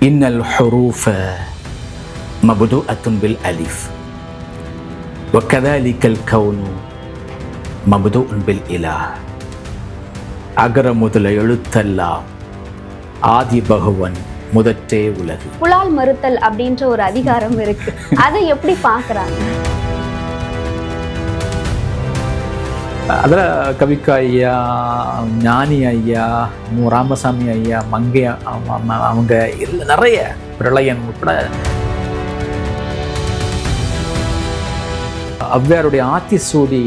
இன்னல் ஹுரூஃப மபுது அத்தும்பில் அலிஃப் ஒக்கதாலிக்கல் கவுனு மபுது உன்பில் இலா அகர முதல எழுத்தெல்லாம் ஆதி பகவன் முதற்றே உலகு புலால் மறுத்தல் அப்படின்ற ஒரு அதிகாரம் இருக்கு. அதை எப்படி பார்க்குறாங்க? அதில் கவிக்கா ஐயா ஞானி ஐயா மு ராமசாமி ஐயா மங்கை அவங்க இதில் நிறைய பிரளயன் உட்பட ஔவையாருடைய ஆத்திசூடி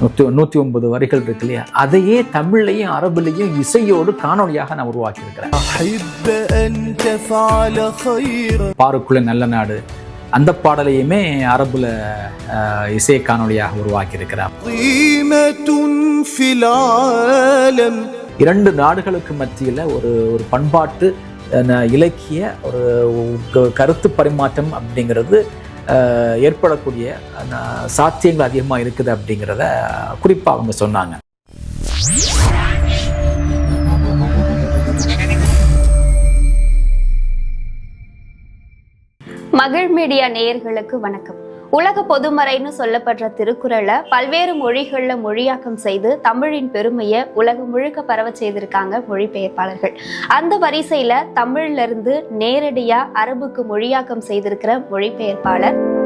நூற்றி நூற்றி ஒன்பது வரிகள் இருக்கு இல்லையா அதையே தமிழ்லையும் அரபுலையும் இசையோடு காணொலியாக நான் உருவாக்கியிருக்கிறேன் பாருக்குள்ள நல்ல நாடு அந்த பாடலையுமே அரபுல இசை காணொலியாக உருவாக்கியிருக்கிறார். இரண்டு நாடுகளுக்கு மத்தியில் ஒரு ஒரு பண்பாட்டு இலக்கிய ஒரு கருத்து பரிமாற்றம் அப்படிங்கிறது ஏற்படக்கூடிய சாத்தியங்கள் அதிகமாக இருக்குது அப்படிங்கிறத குறிப்பாக அவங்க சொன்னாங்க. மகிழ் மீடியா நேயர்களுக்கு வணக்கம். உலக பொதுமறைன்னு சொல்லப்படுற திருக்குறளை பல்வேறு மொழிகளில் மொழியாக்கம் செய்து தமிழின் பெருமையை உலகம் முழுக்க பரவ செய்திருக்காங்க மொழிபெயர்ப்பாளர்கள். அந்த வரிசையில தமிழ்ல இருந்து நேரடியா அரபுக்கு மொழியாக்கம் செய்திருக்கிற மொழிபெயர்ப்பாளர்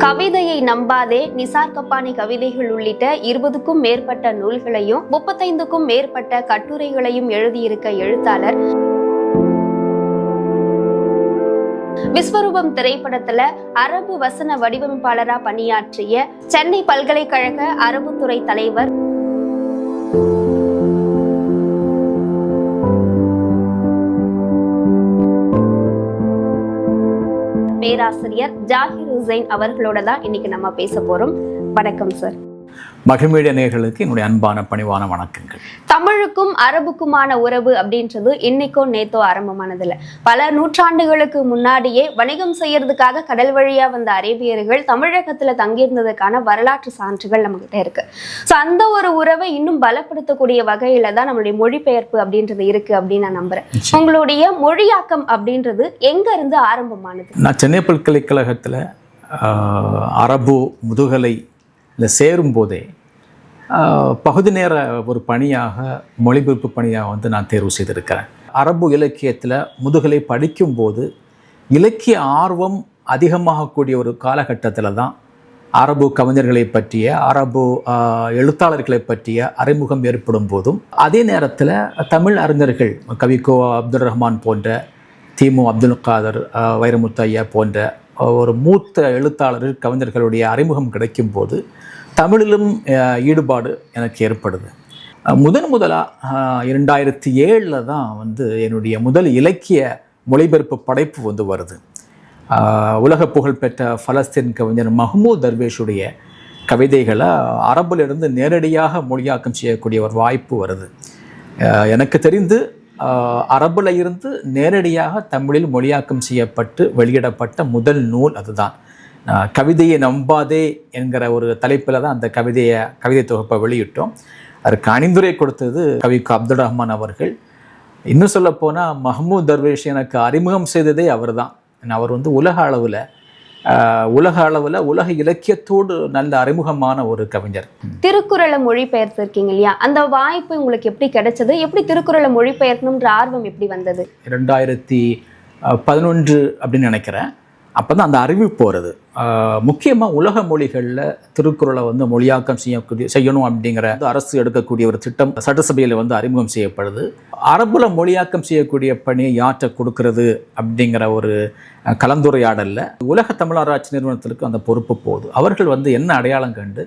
கவிதையை நம்பாதே நிசார் கப்பானி கவிதைகள் உள்ளிட்ட இருபதுக்கும் மேற்பட்ட நூல்களையும் முப்பத்தைந்துக்கும் மேற்பட்ட கட்டுரைகளையும் எழுதியிருக்க எழுத்தாளர் விஸ்வரூபம் திரைப்படத்துல அரபு வசன வடிவமைப்பாளரா பணியாற்றிய சென்னை பல்கலைக்கழக அரபுத்துறை தலைவர் பேராசிரியர் ஜாகிர் ஹுசைன் அவர்களோட தான் இன்னைக்கு நம்ம பேச போறோம். வணக்கம் சார் மகிழ்மீடிய நேயர்களுக்கு என்னுடைய அன்பான பணிவான வணக்கங்கள். தமிழுக்கும் அரபுக்குமான உறவு அப்படின்றது இன்னைக்கோ நேத்தோ ஆரம்பமானதில்ல. பல நூற்றாண்டுகளுக்கு முன்னாடியே வணிகம் செய்யறதுக்காக கடல் வழியா வந்த அரேபியர்கள் தமிழகத்துல தங்கியிருந்ததுக்கான வரலாற்று சான்றுகள் நம்மகிட்ட இருக்கு. ஸோ அந்த ஒரு உறவை இன்னும் பலப்படுத்தக்கூடிய வகையில தான் நம்மளுடைய மொழிபெயர்ப்பு அப்படின்றது இருக்கு அப்படின்னு நான் நம்புறேன். உங்களுடைய மொழியாக்கம் அப்படின்றது எங்க இருந்து ஆரம்பமானது? நான் சென்னை பல்கலைக்கழகத்தில் அரபு முதுகலையில் சேரும்போதே பகுதி நேர ஒரு பணியாக மொழிபெயர்ப்பு பணியாக வந்து நான் தேர்வு செய்திருக்கிறேன். அரபு இலக்கியத்தில் முதுகலை படிக்கும்போது இலக்கிய ஆர்வம் அதிகமாகக்கூடிய ஒரு காலகட்டத்தில் தான் அரபு கவிஞர்களை பற்றிய அரபு எழுத்தாளர்களை பற்றிய அறிமுகம் ஏற்படும் போதும் அதே நேரத்தில் தமிழ் அறிஞர்கள் கவிக்கோ அப்துல் ரஹ்மான் போன்ற திமு அப்துல் காதர் வைரமுத்து ஐயா போன்ற ஒரு மூத்த எழுத்தாளர் கவிஞர்களுடைய அறிமுகம் கிடைக்கும்போது தமிழிலும் ஈடுபாடு எனக்கு ஏற்படுது. முதன் முதலாக இரண்டாயிரத்தி ஏழில் தான் வந்து என்னுடைய முதல் இலக்கிய மொழிபெயர்ப்பு படைப்பு வந்து வருது. உலக புகழ்பெற்ற பலஸ்தீன் கவிஞர் மஹமூத் தர்வேஷுடைய கவிதைகளை அரபிலிருந்து நேரடியாக மொழியாக்கம் செய்யக்கூடிய ஒரு வாய்ப்பு வருது. எனக்கு தெரிந்து அரபுல இருந்து நேரடியாக தமிழில் மொழியாக்கம் செய்யப்பட்டு வெளியிடப்பட்ட முதல் நூல் அதுதான். கவிதையை நம்பாதே என்கிற ஒரு தலைப்பில் தான் அந்த கவிதையை கவிதை தொகுப்பை வெளியிட்டோம். அதற்கு அணிந்துரை கொடுத்தது கவிக்கு அப்துல் ரஹ்மான் அவர்கள். இன்னும் சொல்லப்போனால் மஹமூத் தர்வேஷ் எனக்கு அறிமுகம் செய்ததே அவர் தான் அவர் வந்து உலக அளவில் உலக அளவில் உலக இலக்கியத்தோடு நல்ல அறிமுகமான ஒரு கவிஞர். திருக்குறளை மொழிபெயர்த்திருக்கீங்க இல்லையா? அந்த வாய்ப்பு உங்களுக்கு எப்படி கிடைச்சது? எப்படி திருக்குறளை மொழிபெயர்க்கணும்ன்ற ஆர்வம் எப்படி வந்தது? ரெண்டாயிரத்தி பதினொன்று அப்படின்னு நினைக்கிறேன். அப்போ தான் அந்த அறிவிப்பு வருது முக்கியமாக உலக மொழிகளில் திருக்குறளை வந்து மொழியாக்கம் செய்யக்கூடிய செய்யணும் அப்படிங்கிற அரசு எடுக்கக்கூடிய ஒரு திட்டம் சட்டசபையில் வந்து அறிமுகம் செய்யப்படுது. அரபுல மொழியாக்கம் செய்யக்கூடிய பணியை யாற்ற கொடுக்கறது அப்படிங்கிற ஒரு கலந்துரையாடலில். உலக தமிழராட்சி நிறுவனத்திற்கு அந்த பொறுப்பு போகுது. அவர்கள் வந்து என்ன அடையாளம் கண்டு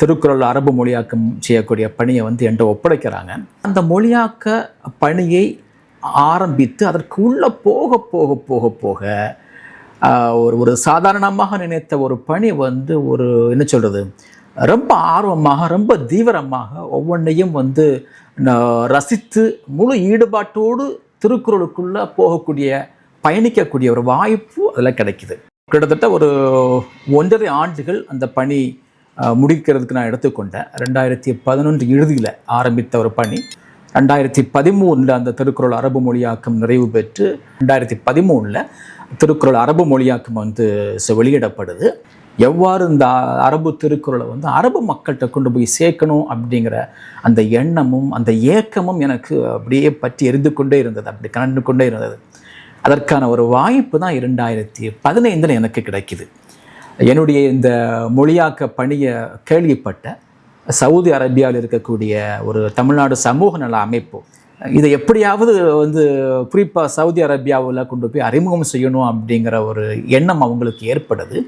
திருக்குறள் அரபு மொழியாக்கம் செய்யக்கூடிய பணியை வந்து என்கிட்ட ஒப்படைக்கிறாங்க. அந்த மொழியாக்க பணியை ஆரம்பித்து அதற்கு உள்ளே போக போக போக போக ஒரு ஒரு சாதாரணமாக நினைத்த ஒரு பணி வந்து ஒரு என்ன சொல்கிறது ரொம்ப ஆர்வமாக ரொம்ப தீவிரமாக ஒவ்வொன்றையும் வந்து ரசித்து முழு ஈடுபாட்டோடு திருக்குறளுக்குள்ளே போகக்கூடிய பயணிக்கக்கூடிய ஒரு வாய்ப்பு அதில் கிடைக்குது. கிட்டத்தட்ட ஒரு ஒன்றரை ஆண்டுகள் அந்த பணி முடிக்கிறதுக்கு நான் எடுத்துக்கொண்டேன். ரெண்டாயிரத்தி பதினொன்று இறுதியில் ஆரம்பித்த ஒரு பணி. ரெண்டாயிரத்தி பதிமூணில் அந்த திருக்குறள் அரபு மொழியாக்கம் நிறைவு பெற்று ரெண்டாயிரத்தி பதிமூணில் திருக்குறள் அரபு மொழியாக்கம் வந்து வெளியிடப்படுது. எவ்வாறு இந்த அரபு திருக்குறளை வந்து அரபு மக்கள்கிட்ட கொண்டு போய் சேர்க்கணும் அப்படிங்கிற அந்த எண்ணமும் அந்த ஏக்கமும் எனக்கு அப்படியே பற்றி எரிந்து கொண்டே இருந்தது அப்படி கண்டு கொண்டே இருந்தது. அதற்கான ஒரு வாய்ப்பு தான் இரண்டாயிரத்தி பதினைந்தில் எனக்கு கிடைக்குது. என்னுடைய இந்த மொழியாக்க பணியை கேள்விப்பட்ட சவுதி அரேபியாவில் இருக்கக்கூடிய ஒரு தமிழ்நாடு சமூக நல அமைப்பு இதை எப்படியாவது வந்து குறிப்பாக சவுதி அரேபியாவில் கொண்டு போய் அறிமுகம் செய்யணும் அப்படிங்கிற ஒரு எண்ணம் அவங்களுக்கு ஏற்படுது.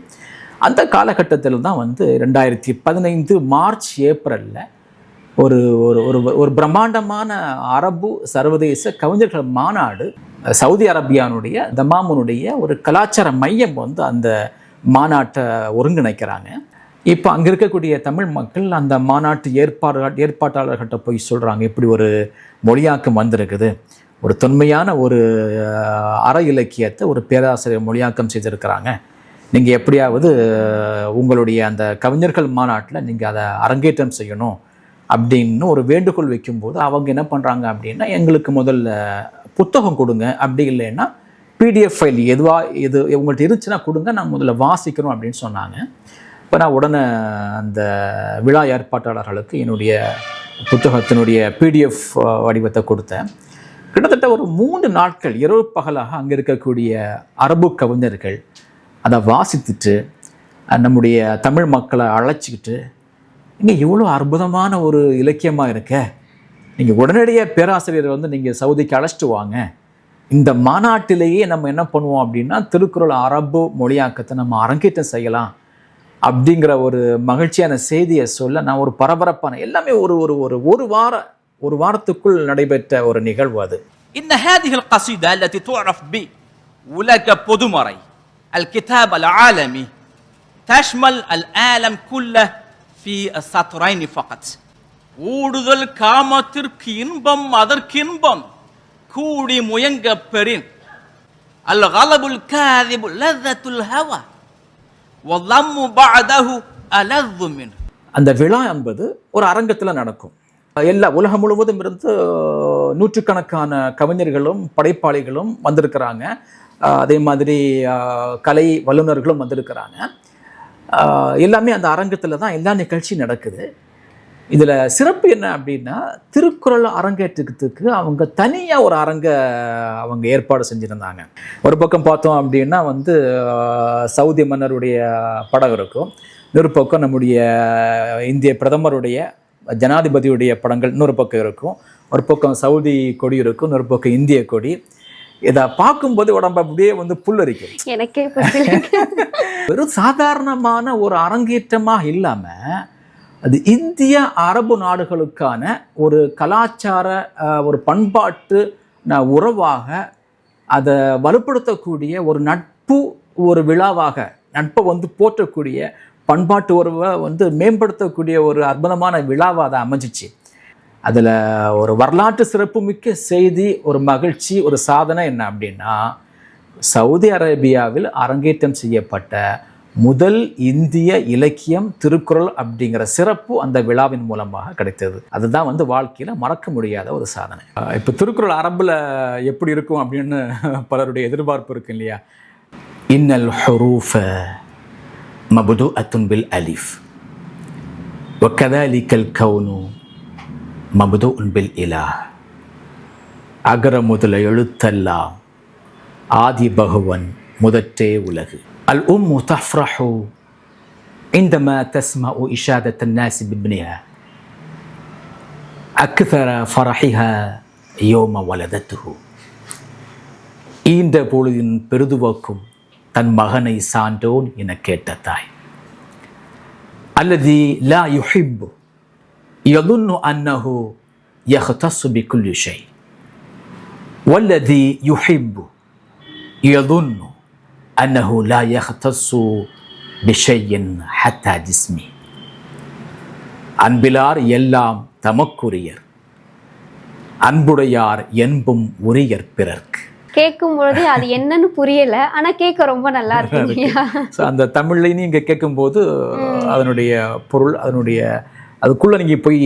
அந்த காலகட்டத்தில் தான் வந்து ரெண்டாயிரத்தி பதினைந்து மார்ச் ஏப்ரலில் ஒரு ஒரு ஒரு ஒரு பிரம்மாண்டமான அரபு சர்வதேச கவிஞர்கள் மாநாடு சவுதி அரேபியானுடைய தமாமுனுடைய ஒரு கலாச்சார மையம் வந்து அந்த மாநாட்டை ஒருங்கிணைக்கிறாங்க. இப்போ அங்கே இருக்கக்கூடிய தமிழ் மக்கள் அந்த மாநாட்டு ஏற்பாடு ஏற்பாட்டாளர்கிட்ட போய் சொல்கிறாங்க இப்படி ஒரு மொழியாக்கம் வந்திருக்குது. ஒரு தொன்மையான ஒரு அற இலக்கியத்தை ஒரு பேராசிரியர் மொழியாக்கம் செய்திருக்கிறாங்க. நீங்கள் எப்படியாவது உங்களுடைய அந்த கவிஞர்கள் மாநாட்டில் நீங்கள் அதை அரங்கேற்றம் செய்யணும் அப்படின்னு ஒரு வேண்டுகோள் வைக்கும்போது அவங்க என்ன பண்ணுறாங்க அப்படின்னா எங்களுக்கு முதல்ல புத்தகம் கொடுங்க. அப்படி இல்லைன்னா பிடிஎஃப் ஃபைல் எதுவாக இது உங்கள்கிட்ட இருந்துச்சுன்னா கொடுங்க நான் முதல்ல வாசிக்கணும் அப்படின்னு சொன்னாங்க. இப்போ நான் உடனே அந்த விழா ஏற்பாட்டாளர்களுக்கு என்னுடைய புத்தகத்தினுடைய பிடிஎஃப் வடிவத்தை கொடுத்தேன். கிட்டத்தட்ட ஒரு மூன்று நாட்கள் இரவு பகலாக அங்கே இருக்கக்கூடிய அரபு கவிஞர்கள் அதை வாசித்துட்டு நம்முடைய தமிழ் மக்களை அழைச்சிக்கிட்டு இங்கே இவ்வளோ அற்புதமான ஒரு இலக்கியமாக இருக்க? நீங்கள் உடனடியாக பேராசிரியர் வந்து நீங்கள் சவுதிக்கு அழைச்சிட்டு வாங்க. இந்த மாநாட்டிலேயே நம்ம என்ன பண்ணுவோம் அப்படின்னா திருக்குறள் அரபு மொழியாக்கத்தை நம்ம அரங்கேற்றம் செய்யலாம். அப்படிங்கிற ஒரு மகிழ்ச்சியான செய்தியை சொல்ல நான் ஒரு பரபரப்பான எல்லாமே ஒரு ஒரு ஒரு ஒரு வார ஒரு வாரத்துக்குள் நடைபெற்ற ஒரு நிகழ்வு அது. இந்த ஹேதிகள் கசீதா அல்லது துவரஃப் பி உலக பொதுமறை அல் கிதாப் அல் ஆலமி தஷ்மல் அல் ஆலம் குல்ல ஃபி சத்ரைனி ஃபகத் ஊடுதல் காமத்திற்கு இன்பம் அதற்கின்பம் கூடி முயங்க பெறின் அல் கலபுல் காதிபுல் லத்தத்துல் ஹவா அந்த விழா என்பது ஒரு அரங்கத்தில் நடக்கும். எல்லா உலகம் முழுவதும் இருந்து நூற்றுக்கணக்கான கவிஞர்களும் படைப்பாளிகளும் வந்திருக்கிறாங்க. அதே மாதிரி கலை வல்லுநர்களும் வந்திருக்கிறாங்க. எல்லாமே அந்த அரங்கத்தில் தான் எல்லா நிகழ்ச்சியும் நடக்குது. இதில் சிறப்பு என்ன அப்படின்னா திருக்குறள் அரங்கேற்றத்துக்கு அவங்க தனியாக ஒரு அரங்க அவங்க ஏற்பாடு செஞ்சுருந்தாங்க. ஒரு பக்கம் பார்த்தோம் அப்படின்னா வந்து சவுதி மன்னருடைய படம் இருக்கும். இன்னொரு பக்கம் நம்முடைய இந்திய பிரதமருடைய ஜனாதிபதியுடைய படங்கள் இன்னொரு பக்கம் இருக்கும். ஒரு பக்கம் சவுதி கொடி இருக்கும் இன்னொரு பக்கம் இந்திய கொடி. இதை பார்க்கும்போது உடம்பு அப்படியே வந்து புல்லரிக்கும். எனக்கே வெறும் சாதாரணமான ஒரு அரங்கேற்றமாக இல்லாமல் அது இந்திய அரபு நாடுகளுக்கான ஒரு கலாச்சார ஒரு பண்பாட்டு உறவாக அதை வலுப்படுத்தக்கூடிய ஒரு நட்பு ஒரு விழாவாக நட்பை வந்து போற்றக்கூடிய பண்பாட்டு உறவை வந்து மேம்படுத்தக்கூடிய ஒரு அற்புதமான விழாவாக அதை அமைஞ்சிச்சு. அதில் ஒரு வரலாற்று சிறப்புமிக்க செய்தி ஒரு மகிழ்ச்சி ஒரு சாதனை என்ன அப்படின்னா சவுதி அரேபியாவில் அரங்கேற்றம் செய்யப்பட்ட முதல் இந்திய இலக்கியம் திருக்குறள் அப்படிங்கிற சிறப்பு அந்த விழாவின் மூலமாக கிடைத்தது. அதுதான் வந்து வாழ்க்கையில் மறக்க முடியாத ஒரு சாதனை. இப்போ திருக்குறள் அரபில் எப்படி இருக்கும் அப்படின்னு பலருடைய எதிர்பார்ப்பு இருக்கு இல்லையா? இன்னல் ஹொரூஃப மபுது அத்துன்பில் அலிஃப். ஒக்கதாலிக்கல் கவுனு மபுது உன்பில் இலா அகர முதல எழுத்தெல்லாம் ஆதி பகவன் முதற்றே உலகு. அல் உம்மு தஃப்ரஹு عندما تسمع إشادة الناس بابنها أكثر فرحها يوم ولدته ஈன்ற பொழுதின் பெருதுவக்கும் தன் மகனை சான்றோன் என கேட்ட தாய் الذي لا يحب يظن أنه يختص بكل شيء والذي يحب يظن أنه لا يختص بشيء حتى جسمه அன்பிலார் எல்லாம் தமக்குரியர் அன்புடையார் என்பும் உரியர் பிறர்க்கு கேட்கும் பொழுது அது என்னன்னு புரியல ஆனா கேட்க ரொம்ப நல்லா இருக்குங்கய்யா ஸோ அந்த தமிழ்லையும் இங்கே கேட்கும்போது அதனுடைய பொருள் அதனுடைய அதுக்குள்ளே நீங்கள் போய்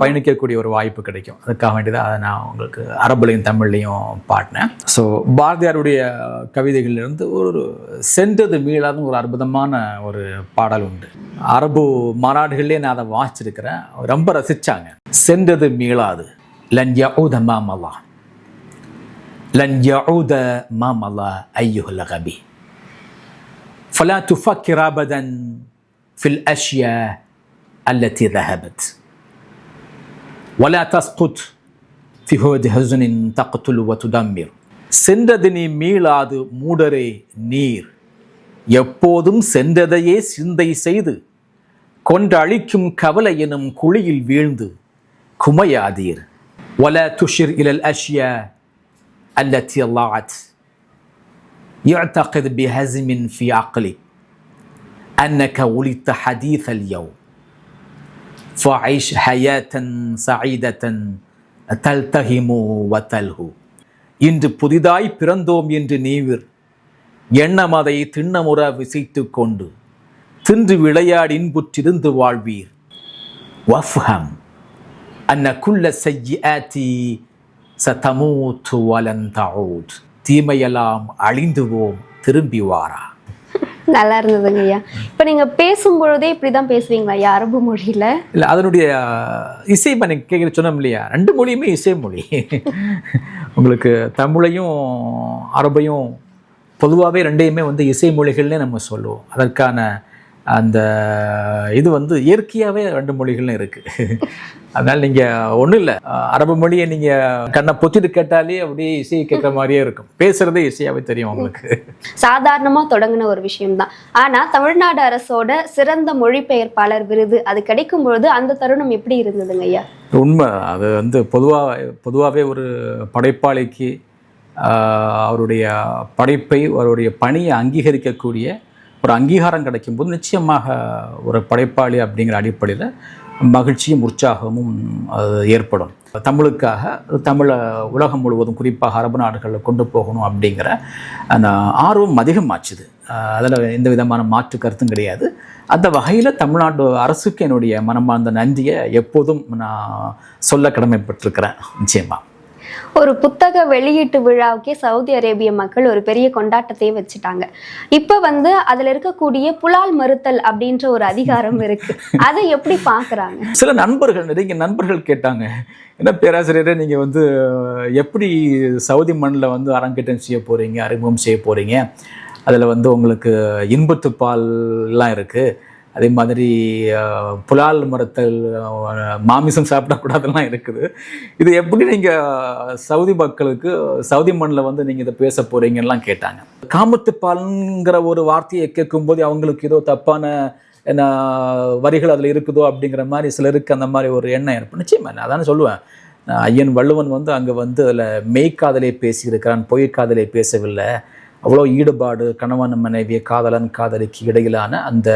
பயணிக்கக்கூடிய ஒரு வாய்ப்பு கிடைக்கும். அதுக்காக வேண்டியதான் அதை நான் உங்களுக்கு அரபுலையும் தமிழ்லையும் பாடினேன் ஸோ பாரதியாருடைய கவிதைகளிலிருந்து ஒரு சென்றது மீளாத ஒரு அற்புதமான ஒரு பாடல் உண்டு. அரபு மாநாடுகள்லேயே நான் அதை வாசிச்சிருக்கிறேன். ரொம்ப ரசித்தாங்க சென்றது மீளாது. லன் யவுத மாமலா லன் யவுத மாமலா ஐயோ கபி ஃபலா துஃபக்கிராபதன் ஃபில் அஷ்யா التي ذهبت ولا تسقط في هود حزن تقتل وتدمر சென்றது நீ மீளாது மூடரே நீர் எப்போதும் சென்றதையே சிந்தை செய்து கொன்றழிக்கும் கவலை எனும் குழியில் வீழ்ந்து குமையாதீர் ولا تشر الى الاشياء التي ضاعت يعتقد بهزم في عقلك انك ولدت حديث اليوم ஃபைஷ் ஹயத்தன் சயிதத்தன் தல்தஹிமு வத்தல்ஹு இன்று புதிதாய் பிறந்தோம் என்று நீவிர். எண்ணம் அதை திண்ணமுற விசைத்து கொண்டு. தின்று விளையாடி இன்புற்றிருந்து வாழ்வீர். வஃப்ஹம். அன்ன குல்ல செய்யாத்தி சதமூத்து வலந்தாவூத் தீமையெல்லாம் அழிந்துவோம் திரும்பி வாரா. நல்லா இருந்ததுங்க ஐயா. இப்போ நீங்கள் பேசும்பொழுதே இப்படி தான் பேசுவீங்களா ஐயா அரபு மொழியில்? இல்லை அதனுடைய இசை பண்ணி கேட்குற சொன்னோம் இல்லையா? ரெண்டு மொழியுமே இசை மொழி. உங்களுக்கு தமிழையும் அரபையும் பொதுவாகவே ரெண்டையுமே வந்து இசை மொழிகள்னே நம்ம சொல்லுவோம். அதற்கான அந்த இது வந்து இயற்கையாகவே ரெண்டு மொழிகளும் இருக்குது அதனால் நீங்கள் ஒன்றும் இல்லை. அரபு மொழியை நீங்கள் கண்ணை பொத்திட்டு கேட்டாலே அப்படியே இசையை கேட்குற மாதிரியே இருக்கும். பேசுகிறதே இசையாகவே தெரியும் உங்களுக்கு. சாதாரணமா தொடங்கின ஒரு விஷயம்தான். ஆனா தமிழ்நாடு அரசோட சிறந்த மொழிபெயர்ப்பாளர் விருது அது கிடைக்கும் பொழுது அந்த தருணம் எப்படி இருந்ததுங்க ஐயா? உண்மை. அது வந்து பொதுவாக பொதுவாகவே ஒரு படைப்பாளிக்கு அவருடைய படைப்பை அவருடைய பணியை அங்கீகரிக்கக்கூடிய ஒரு அங்கீகாரம் கிடைக்கும்போது நிச்சயமாக ஒரு படைப்பாளி அப்படிங்கிற அடிப்படையில் மகிழ்ச்சியும் உற்சாகமும் அது ஏற்படும். தமிழுக்காக தமிழை உலகம் முழுவதும் குறிப்பாக அரபு நாடுகளில் கொண்டு போகணும் அப்படிங்கிற அந்த ஆர்வம் அதிகமாச்சுது. அதில் எந்த விதமான மாற்று கருத்தும் கிடையாது. அந்த வகையில் தமிழ்நாடு அரசுக்கு என்னுடைய மனமார்ந்த நன்றியை எப்போதும் நான் சொல்ல கடமைப்பட்டிருக்கிறேன். நிச்சயமாக ஒரு புத்தக வெளியீட்டு விழாவுக்கே சவுதி அரேபிய மக்கள் ஒரு பெரிய கொண்டாட்டத்தையே வச்சுட்டாங்க. இப்ப வந்து அதுல இருக்கக்கூடிய புலால் மறுத்தல் அப்படின்ற ஒரு அதிகாரம் இருக்கு. அதை எப்படி பாக்குறாங்க சில நண்பர்கள் நிறைய நண்பர்கள் கேட்டாங்க. என்ன பேராசிரியரே நீங்கள் வந்து எப்படி சவுதி மண்ணில் வந்து அரங்கேற்றம் செய்ய போகிறீங்க அறிமுகம் செய்ய போகிறீங்க அதில் வந்து உங்களுக்கு இன்பத்து பால்லாம் இருக்குது அதே மாதிரி புலால் மரத்தில் மாமிசம் சாப்பிடக்கூடாதெல்லாம் இருக்குது. இது எப்படி நீங்கள் சவுதி மக்களுக்கு சவுதி மண்ணில் வந்து நீங்கள் இதை பேச போகிறீங்கலாம் கேட்டாங்க. காமத்து பால்ங்கிற ஒரு வார்த்தையை கேட்கும்போது அவங்களுக்கு ஏதோ தப்பான என்ன வரிகள் அதில் இருக்குதோ அப்படிங்கிற மாதிரி சிலருக்கு அந்த மாதிரி ஒரு எண்ணம் ஏற்படும். நிச்சயமா நான் அதானே சொல்லுவேன். ஐயன் வள்ளுவன் வந்து அங்கே வந்து அதில் மெய்க்காதலே பேசியிருக்கிறான் பொய்க்காதலே பேசவில்லை. அவ்வளோ ஈடுபாடு கணவன் மனைவி காதலன் காதலிக்கு இடையிலான அந்த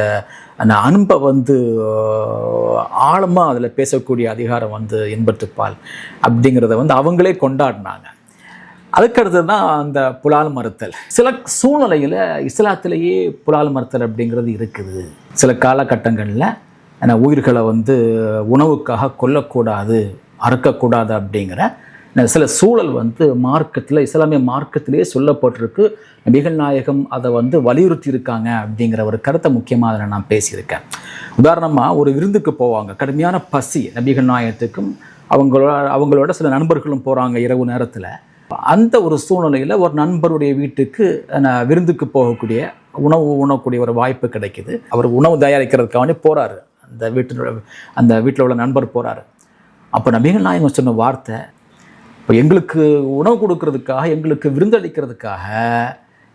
அந்த அன்பை வந்து ஆழமாக அதில் பேசக்கூடிய அதிகாரம் வந்து இன்பத்துப்பால் அப்படிங்கிறத வந்து அவங்களே கொண்டாடினாங்க. அதுக்கடுத்து தான் அந்த புலால் மறுத்தல். சில சூழ்நிலையில் இஸ்லாத்திலேயே புலால் மறுத்தல் அப்படிங்கிறது இருக்குது. சில காலகட்டங்களில் ஆனால் உயிர்களை வந்து உணவுக்காக கொல்லக்கூடாது அறுக்கக்கூடாது அப்படிங்கிற சில சூழல் வந்து மார்க்கத்தில் இஸ்லாமிய மார்க்கத்திலேயே சொல்லப்பட்டிருக்கு. நபிகள் நாயகம் அதை வந்து வலியுறுத்தி இருக்காங்க அப்படிங்கிற ஒரு கருத்தை முக்கியமாக அதில் நான் பேசியிருக்கேன். உதாரணமாக ஒரு விருந்துக்கு போவாங்க. கடுமையான பசி நபிகள் நாயகத்துக்கும் அவங்களோட அவங்களோட சில நண்பர்களும் போகிறாங்க இரவு நேரத்தில். அந்த ஒரு சூழ்நிலையில் ஒரு நண்பருடைய வீட்டுக்கு நான் விருந்துக்கு போகக்கூடிய உணவு உணக்கூடிய ஒரு வாய்ப்பு கிடைக்குது. அவர் உணவு தயாரிக்கிறதுக்காக போகிறாரு அந்த வீட்டில் அந்த வீட்டில் உள்ள நண்பர் போகிறாரு அப்போ நபிகள் நாயகம் சொன்ன வார்த்தை இப்போ எங்களுக்கு உணவு கொடுக்கறதுக்காக எங்களுக்கு விருந்தளிக்கிறதுக்காக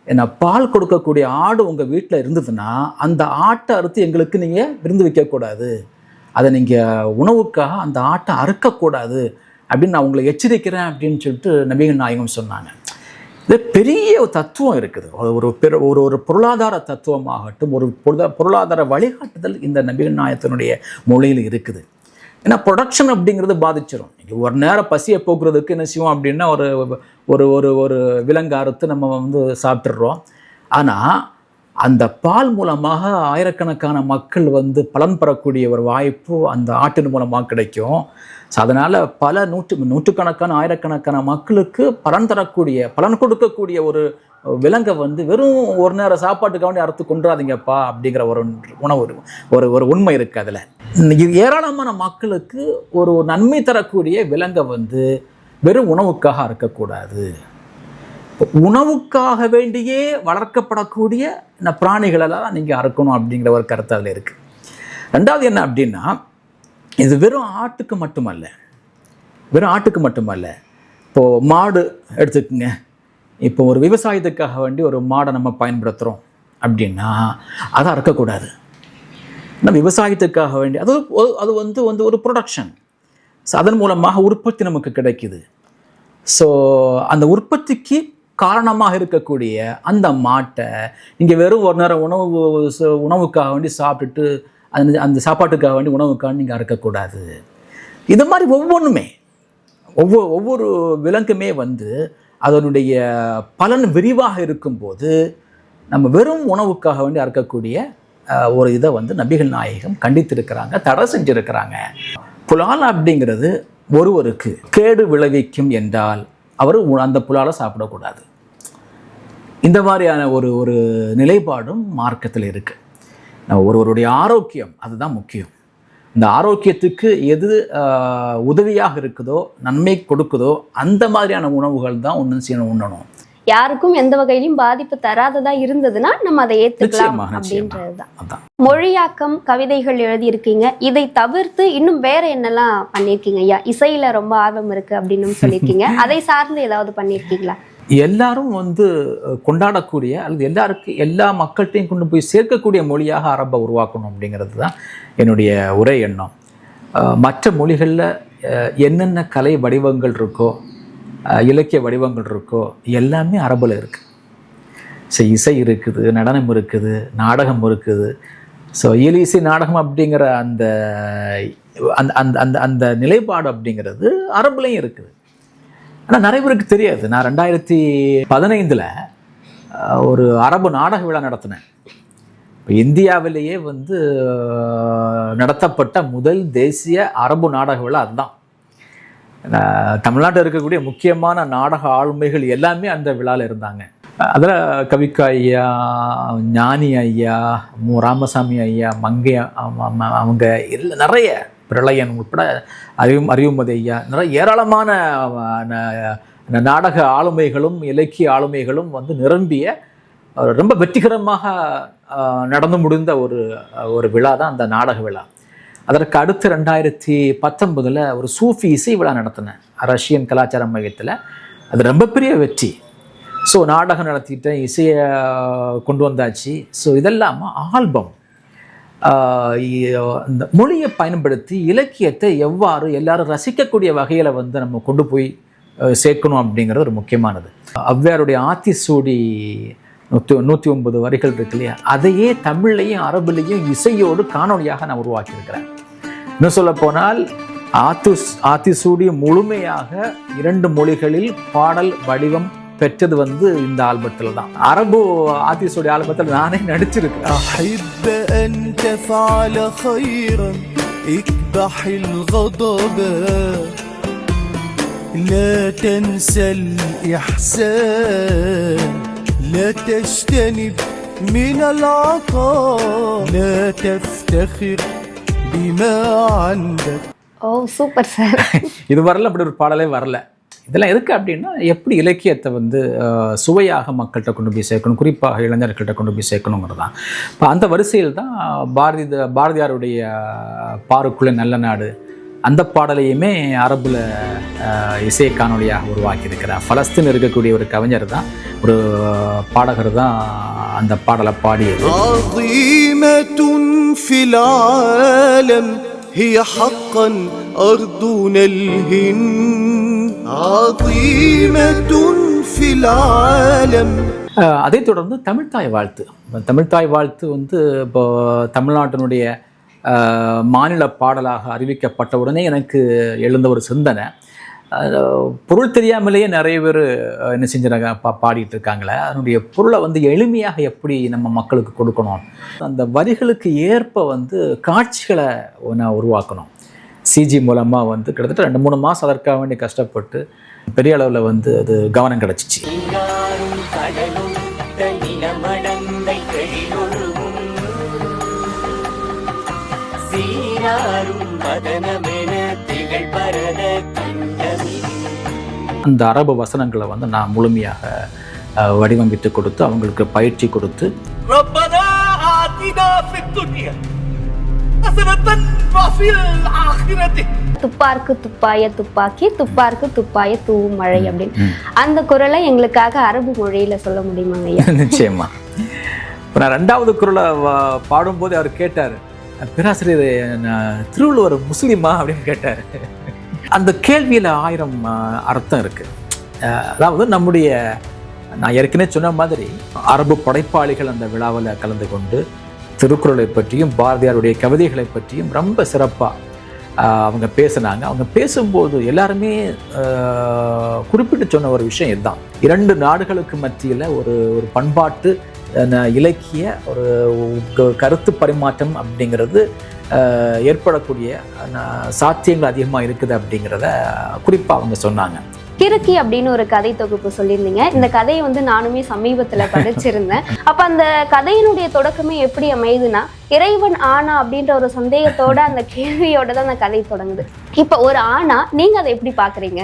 என்ன பால் கொடுக்கக்கூடிய ஆடு உங்கள் வீட்டில் இருந்ததுன்னா அந்த ஆட்டை அறுத்து எங்களுக்கு நீங்கள் விருந்து வைக்கக்கூடாது அதை நீங்கள் உணவுக்காக அந்த ஆட்டை அறுக்கக்கூடாது அப்படின்னு நான் உங்களை எச்சரிக்கிறேன் அப்படின்னு சொல்லிட்டு நபிகள் நாயகம் சொன்னாங்க. இது பெரிய ஒரு தத்துவம் இருக்குது. ஒரு ஒரு பெரு ஒரு ஒரு பொருளாதார தத்துவமாகட்டும் ஒரு பொருளா பொருளாதார வழிகாட்டுதல் இந்த நபிகள் நாயகத்தினுடைய மொழியில் இருக்குது. ஏன்னா ப்ரொடக்ஷன் அப்படிங்கிறது பாதிச்சிடும் நீங்கள் ஒரு நேரம் பசியை போக்குறதுக்கு என்ன செய்வோம் அப்படின்னா ஒரு ஒரு ஒரு ஒரு விலங்கு அறுத்து நம்ம வந்து சாப்பிட்றோம் ஆனால் அந்த பால் மூலமாக ஆயிரக்கணக்கான மக்கள் வந்து பலன் பெறக்கூடிய ஒரு வாய்ப்பு அந்த ஆட்டின் மூலமாக கிடைக்கும். ஸோ அதனால் பல நூற்று நூற்றுக்கணக்கான ஆயிரக்கணக்கான மக்களுக்கு பலன் தரக்கூடிய பலன் கொடுக்கக்கூடிய ஒரு விலங்கை வந்து வெறும் ஒரு நேரம் சாப்பாட்டுக்காக வேண்டி அறுத்து கொண்டுறாதீங்கப்பா அப்படிங்கிற ஒரு உணவு ஒரு- ஒரு ஒரு உண்மை இருக்குது அதில். ஏராளமான மக்களுக்கு ஒரு நன்மை தரக்கூடிய விலங்கை வந்து வெறும் உணவுக்காக அறுக்கக்கூடாது. உணவுக்காக வேண்டியே வளர்க்கப்படக்கூடிய இந்த பிராணிகளெல்லாம் நீங்கள் அறுக்கணும் அப்படிங்கிற ஒரு கருத்து அதில் இருக்குது ரெண்டாவது என்ன அப்படின்னா இது வெறும் ஆட்டுக்கு மட்டுமல்ல வெறும் ஆட்டுக்கு மட்டுமல்ல இப்போது மாடு எடுத்துக்கோங்க. இப்போ ஒரு விவசாயத்துக்காக வேண்டி ஒரு மாடை நம்ம பயன்படுத்துகிறோம் அப்படின்னா அதை அறுக்கக்கூடாது. நம்ம விவசாயத்துக்காக வேண்டி அது அது வந்து வந்து ஒரு ப்ரொடக்ஷன் ஸோ அதன் மூலமாக உற்பத்தி நமக்கு கிடைக்குது. ஸோ அந்த உற்பத்திக்கு காரணமாக இருக்கக்கூடிய அந்த மாட்டை நீங்கள் வெறும் ஒரு நேரம் உணவு உணவுக்காக வேண்டி சாப்பிட்டுட்டு அந்த அந்த சாப்பாட்டுக்காக வேண்டி உணவுக்காக நீங்கள் அறுக்கக்கூடாது. இது மாதிரி ஒவ்வொன்றுமே ஒவ்வொரு ஒவ்வொரு விலங்குமே வந்து அதனுடைய பலன் விரிவாக இருக்கும்போது நம்ம வெறும் உணவுக்காக வேண்டி அறுக்கக்கூடிய ஒரு இதை வந்து நபிகள் நாயகம் கண்டித்திருக்கிறாங்க தடை செஞ்சுருக்கிறாங்க. புலால் அப்படிங்கிறது ஒருவருக்கு கேடு விளைவிக்கும் என்றால் அவர் உ- அந்த புலாலை சாப்பிடக்கூடாது. இந்த மாதிரியான ஒரு ஒரு நிலைப்பாடும் மார்க்கத்தில் இருக்கு. நம்ம ஒருவருடைய ஆரோக்கியம் அதுதான் முக்கியம். இந்த ஆரோக்கியத்துக்கு எது உதவியாக இருக்குதோ நன்மை கொடுக்குதோ அந்த மாதிரியான உணவுகள் தான் ஒன்று செய்யணும் உண்ணணும். யாருக்கும் எந்த வகையிலும் பாதிப்பு தராததா இருந்ததுன்னா நம்ம அதை ஏத்துக்கலாம் அப்படின்றதுதான். மொழியாக்கம் கவிதைகள் எழுதியிருக்கீங்க. இதை தவிர்த்து இன்னும் வேற என்னெல்லாம் பண்ணியிருக்கீங்க ஐயா? இசையில ரொம்ப ஆர்வம் இருக்கு அப்படின்னு சொல்லியிருக்கீங்க. அதை சார்ந்து ஏதாவது பண்ணியிருக்கீங்களா? எல்லாரும் வந்து கொண்டாடக்கூடிய அல்லது எல்லாருக்கும் எல்லா மக்கள்கிட்டையும் கொண்டு போய் சேர்க்கக்கூடிய மொழியாக அரபை உருவாக்கணும் அப்படிங்கிறது தான் என்னுடைய ஒரே எண்ணம். மற்ற மொழிகளில் என்னென்ன கலை வடிவங்கள் இருக்கோ இலக்கிய வடிவங்கள் இருக்கோ எல்லாமே அரபில் இருக்குது ஸோ இசை இருக்குது நடனம் இருக்குது நாடகம் இருக்குது. ஸோ இயல் இசை நாடகம் அப்படிங்கிற அந்த அந்த அந்த அந்த அந்த நிலைப்பாடு அப்படிங்கிறது அரபுலையும் இருக்குது. ஆனால் நிறைய பேருக்கு தெரியாது. நான் ரெண்டாயிரத்தி பதினைந்தில் ஒரு அரபு நாடக விழா நடத்தினேன். இப்போ இந்தியாவிலேயே வந்து நடத்தப்பட்ட முதல் தேசிய அரபு நாடக விழா அதுதான். தமிழ்நாட்டில் இருக்கக்கூடிய முக்கியமான நாடக ஆளுமைகள் எல்லாமே அந்த விழாவில் இருந்தாங்க. அதில் கவிக்கா ஐயா ஞானி ஐயா மு ராமசாமி ஐயா மங்கை அவங்க எல்லாம் நிறைய பிரளயன் உட்பட அறிவும் அறிவுமதி ஐயா நிறைய ஏராளமான நாடக ஆளுமைகளும் இலக்கிய ஆளுமைகளும் வந்து நிரம்பிய ரொம்ப வெற்றிகரமாக நடந்து முடிந்த ஒரு ஒரு விழா தான் அந்த நாடக விழா. அதற்கு அடுத்து ரெண்டாயிரத்தி பத்தொன்பதில் ஒரு சூஃபி இசை விழா நடத்தினேன் ரஷ்யன் கலாச்சார மையத்தில். அது ரொம்ப பெரிய வெற்றி. ஸோ நாடகம் நடத்திட்டேன் இசையை கொண்டு வந்தாச்சு. ஸோ இதெல்லாம் ஆல்பம். இந்த மொழியை பயன்படுத்தி இலக்கியத்தை எவ்வாறு எல்லாரும் ரசிக்கக்கூடிய வகையில் வந்து நம்ம கொண்டு போய் சேர்க்கணும் அப்படிங்கிறது ஒரு முக்கியமானது. ஔவையாருடைய ஆத்திசூடி நூற்றி நூற்றி ஒன்பது வரிகள் இருக்கு இல்லையா? அதையே தமிழ்லையும் அரபுலையும் இசையோடு காணொளியாக நான் உருவாக்கியிருக்கிறேன். இன்னும் சொல்ல போனால் ஆத்து ஆத்திசூடி முழுமையாக இரண்டு மொழிகளில் பாடல் வடிவம் பெற்றது வந்து இந்த ஆல்பத்தில் தான் அரபு ஆத்திசூடி ஆல்பத்தில் நானே நடிச்சிருக்கிறேன் أحب أن تفعل خيرا اكبح الغضب لا تنسى الإحسان لا تجتنب من العطاء لا تفتخر بما عندك ஓ சூப்பர் சார் இது வரல அப்படி ஒரு பாடலே வரல இதெல்லாம் எதுக்கு அப்படின்னா எப்படி இலக்கியத்தை வந்து அஹ், சுவையாக மக்கள்கிட்ட கொண்டு போய் சேர்க்கணும் குறிப்பாக இளைஞர்கள்ட்ட கொண்டு போய் சேர்க்கணுங்கிறது தான் இப்போ அந்த வரிசையில் தான் பாரதி பாரதியாருடைய பாருக்குள்ள நல்ல நாடு அந்த பாடலையுமே அரபுல அஹ், இசை காணொளியாக உருவாக்கியிருக்கிறார் பலஸ்தீன் இருக்கக்கூடிய ஒரு கவிஞர் தான் ஒரு பாடகர் தான் அந்த பாடலை பாடியது عظيمة في العالم هي حقا أرضنا الهند அதை தொடர்ந்து தமிழ்தாய் வாழ்த்து. தமிழ்தாய் வாழ்த்து வந்து இப்போ தமிழ்நாட்டினுடைய மாநில பாடலாக அறிவிக்கப்பட்ட உடனே எனக்கு எழுந்த ஒரு சிந்தனை. பொருள் தெரியாமலேயே நிறைய பேர் என்ன செஞ்சிருக்க பா பாடிட்டு இருக்காங்களே. அதனுடைய பொருளை வந்து எளிமையாக எப்படி நம்ம மக்களுக்கு கொடுக்கணும்? அந்த வரிகளுக்கு ஏற்ப வந்து காட்சிகளை உருவாக்கணும். சிஜி மூலமாக வந்து கிட்டத்தட்ட ரெண்டு மூணு மாதம் அதற்காக வேண்டி கஷ்டப்பட்டு பெரிய அளவில் வந்து அது கவனம் கிடச்சிச்சு. அந்த அரபு வசனங்களை வந்து நான் முழுமையாக வடிவமைத்து கொடுத்து அவங்களுக்கு பயிற்சி கொடுத்து حسنة وفي الآخرة துப்பார்க்கு துப்பாய துப்பாக்கி துப்பார்க்கு துப்பாய தூவும் மழை அப்படின்னு அந்த குரலை எங்களுக்காக அரபு மொழியில சொல்ல முடியுமாங்க ஐயா நிச்சயமா இப்போ நான் ரெண்டாவது குரலை வா- பாடும்போது அவர் கேட்டார் பேராசிரியர் நான் திருவள்ளுவர் முஸ்லீமா அப்படின்னு கேட்டார் அந்த கேள்வியில் ஆயிரம் அஹ், அர்த்தம் இருக்கு அஹ், அதாவது நம்முடைய நான் ஏற்கனவே சொன்ன மாதிரி அரபு படைப்பாளிகள் அந்த விழாவில் கலந்து கொண்டு திருக்குறளை பற்றியும் பாரதியாருடைய கவிதைகளை பற்றியும் ரொம்ப சிறப்பாக அவங்க பேசினாங்க. அவங்க பேசும்போது எல்லாருமே குறிப்பிட்டு சொன்ன ஒரு விஷயம் இதுதான். இரண்டு நாடுகளுக்கு மத்தியில் ஒரு ஒரு பண்பாட்டு இலக்கிய ஒரு கருத்து பரிமாற்றம் அப்படிங்கிறது ஏற்படக்கூடிய சாத்தியங்கள் அதிகமாக இருக்குது அப்படிங்கிறத குறிப்பாக அவங்க சொன்னாங்க. கிறுக்கி அப்படின்னு ஒரு கதை தொகுப்பு சொல்லியிருந்தீங்க. இந்த கதையை வந்து நானுமே சமீபத்துல படிச்சிருந்தேன். அப்ப அந்த கதையினுடைய தொடக்கமே எப்படி அமையுதுன்னா இறைவன் ஆனா அப்படின்ற ஒரு சந்தேகத்தோட அந்த கேள்வியோட தான் அந்த கதை தொடங்குது. இப்ப ஒரு ஆனா நீங்க அதை எப்படி பாக்குறீங்க?